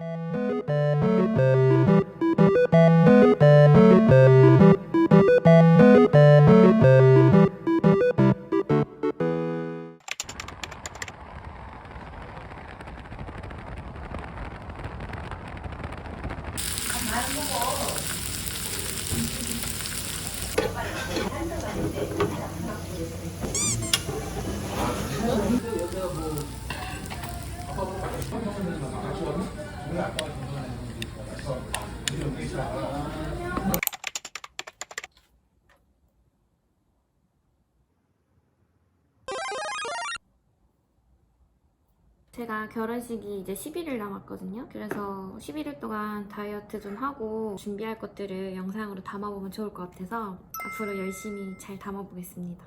여기가 뭐 아빠 아빠 아빠 아빠 아빠 아빠 아빠 제가 결혼식이 이제 11일 남았거든요. 그래서 11일 동안 다이어트 좀 하고 준비할 것들을 영상으로 담아보면 좋을 것 같아서 앞으로 열심히 잘 담아보겠습니다.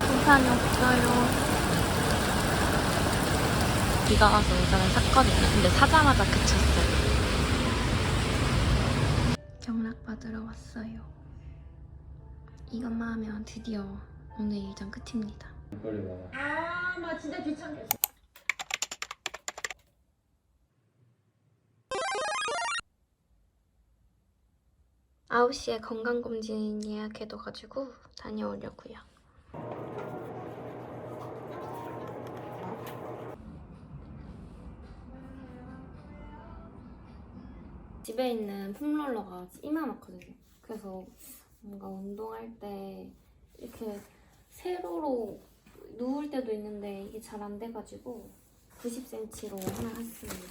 우산이 없어요. 비가 와서 우산을 샀거든요. 근데 사자마자 그쳤어요. 경락 받으러 왔어요. 이것만 하면 드디어 오늘 일정 끝입니다. 아, 나 진짜 귀찮겠어. 아홉 시에 건강검진 예약해둬가지고 다녀오려고요. 집에 있는 폼롤러가 이만하거든요. 그래서 뭔가 운동할 때 이렇게 세로로 누울 때도 있는데 이게 잘 안 돼가지고 90cm로 하나 샀습니다.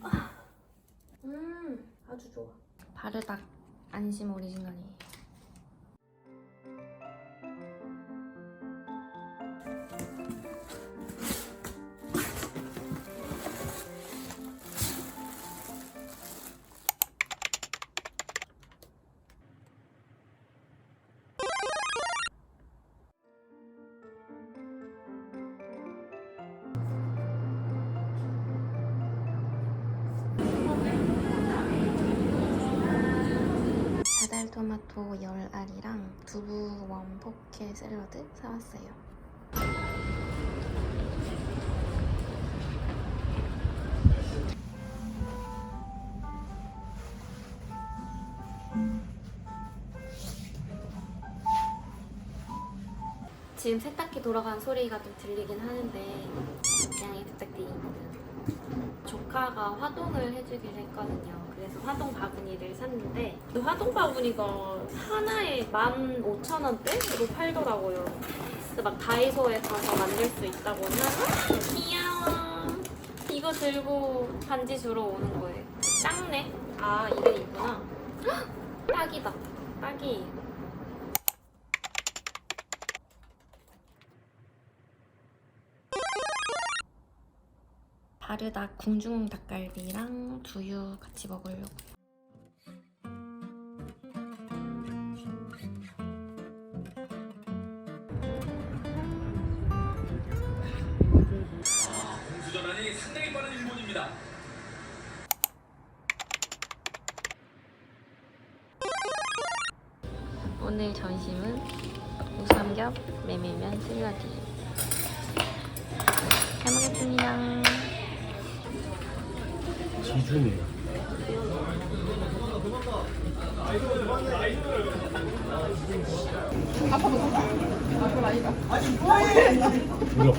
아, 음, 아주 좋아. 바르닥 안심 오리지널이에요. 토마토 열알이랑 두부 원 포케 샐러드 사왔어요. 지금 세탁기 돌아가는 소리가 좀 들리긴 하는데 양해 부탁드립니다. 조카가 화동을 해주기로 했거든요. 그래서 화동 바구니를 샀는데 그 화동 바구니가 하나에 15,000원대로 팔더라고요. 그래서 막 다이소에 가서 만들 수 있다고 하면 귀여워. 이거 들고 반지 주러 오는 거예요. 작네. 아 이게 있구나. 헉! 딱이다. 딱이 바르닥 궁중 닭갈비랑 두유 같이 먹으려고. 공수 전환이 상당히 빠른 일본입니다. 오늘 점심은 우삼겹, 메밀면, 샐러드예요. 기준이에요. 이거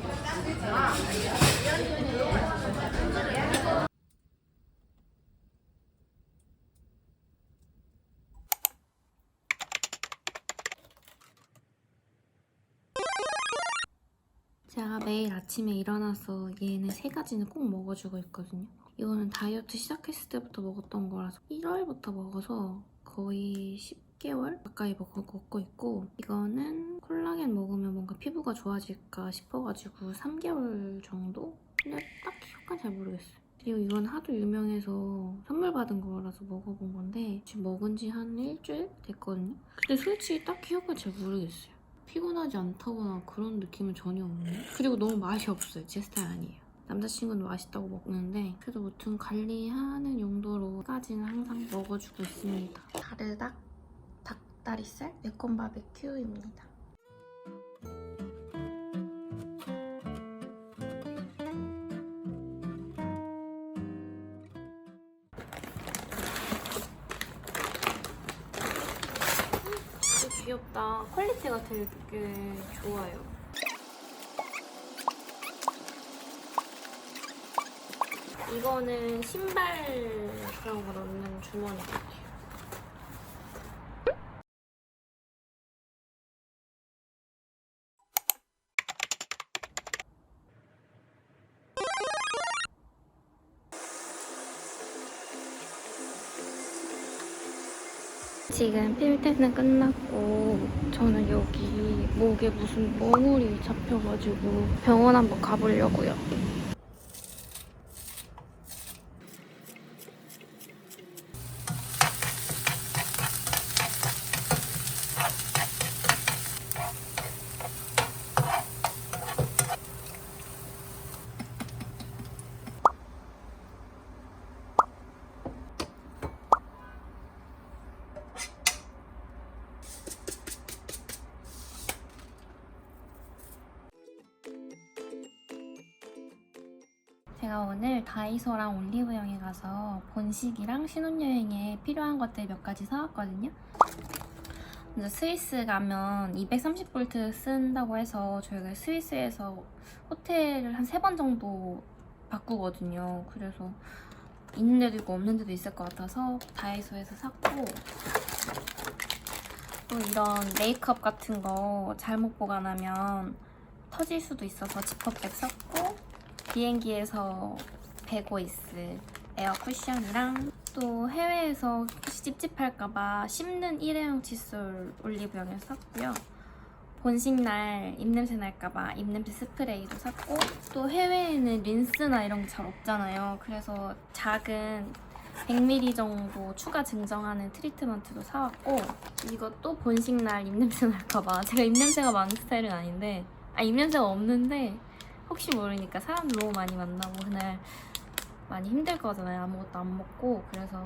제가 매일 아침에 일어나서 얘네 세 가지는 꼭 먹어주고 있거든요. 이거는 다이어트 시작했을 때부터 먹었던 거라서 1월부터 먹어서 거의 10개월 가까이 먹- 먹고 있고 이거는 콜라겐 먹으면 뭔가 피부가 좋아질까 싶어가지고 3개월 정도? 근데 딱히 효과는 잘 모르겠어요. 그리고 이건 하도 유명해서 선물 받은 거라서 먹어본 건데 지금 먹은 지 한 일주일 됐거든요. 근데 솔직히 딱히 효과 잘 모르겠어요. 피곤하지 않다거나 그런 느낌은 전혀 없네. 그리고 너무 맛이 없어요. 제 스타일 아니에요. 남자친구는 맛있다고 먹는데 그래도 무튼 관리하는 용도로까지는 항상 먹어주고 있습니다. 가르닭 닭다리살 매콤 바베큐입니다. 귀엽다. 퀄리티가 되게 좋아요. 이거는 신발 그런 거 넣는 주머니 같아요. 지금 필테는 끝났고 저는 여기 목에 무슨 멍울이 잡혀가지고 병원 한번 가보려고요. 제가 오늘 다이소랑 올리브영에 가서 본식이랑 신혼여행에 필요한 것들 몇 가지 사왔거든요. 근데 스위스 가면 230볼트 쓴다고 해서 저희가 스위스에서 호텔을 한 세 번 정도 바꾸거든요. 그래서 있는 데도 있고 없는 데도 있을 것 같아서 다이소에서 샀고 또 이런 메이크업 같은 거 잘못 보관하면 터질 수도 있어서 지퍼백 샀고 비행기에서 베고 있을 에어 쿠션이랑 또 해외에서 혹시 찝찝할까봐 씹는 일회용 칫솔 올리브영에서 샀고요. 본식 날 입냄새 날까봐 입냄새 스프레이도 샀고 또 해외에는 린스나 이런 게 잘 없잖아요. 그래서 작은 100ml 정도 추가 증정하는 트리트먼트도 사왔고 이것도 본식 날 입냄새 날까봐 제가 입냄새가 많은 스타일은 아닌데 아 입냄새가 없는데 혹시 모르니까 사람들 너무 많이 만나고 그날 많이 힘들 거잖아요. 아무것도 안 먹고 그래서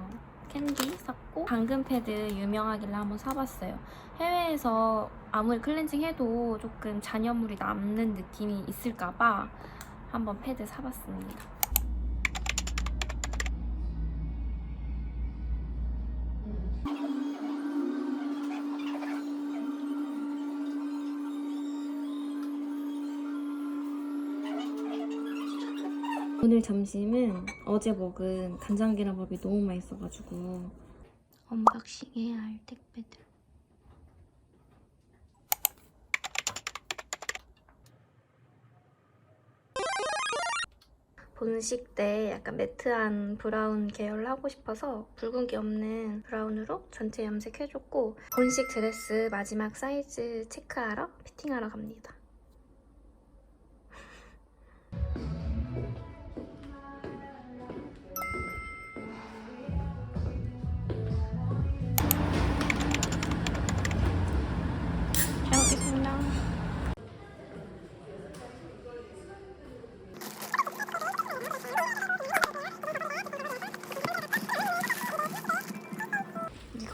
캔디 샀고 당근 패드 유명하길래 한번 사봤어요. 해외에서 아무리 클렌징 해도 조금 잔여물이 남는 느낌이 있을까봐 한번 패드 사봤습니다. 오늘 점심은 어제 먹은 간장 계란밥이 너무 맛있어가지고 언박싱 해야 할 택배들. 본식 때 약간 매트한 브라운 계열을 하고 싶어서 붉은기 없는 브라운으로 전체 염색해줬고 본식 드레스 마지막 사이즈 체크하러 피팅하러 갑니다.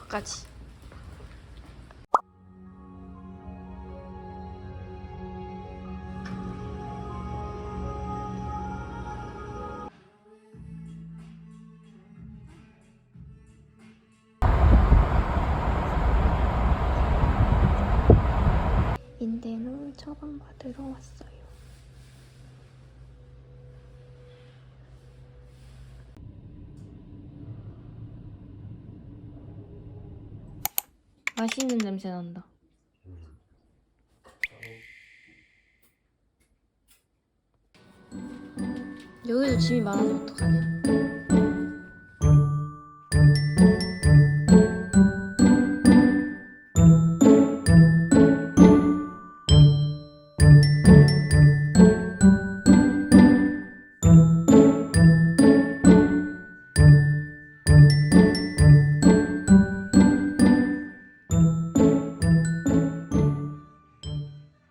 이거까지. 인대는 처방받으러 왔어요. 맛있는 냄새 난다. 여기도 짐이 많아서 어떡하냐?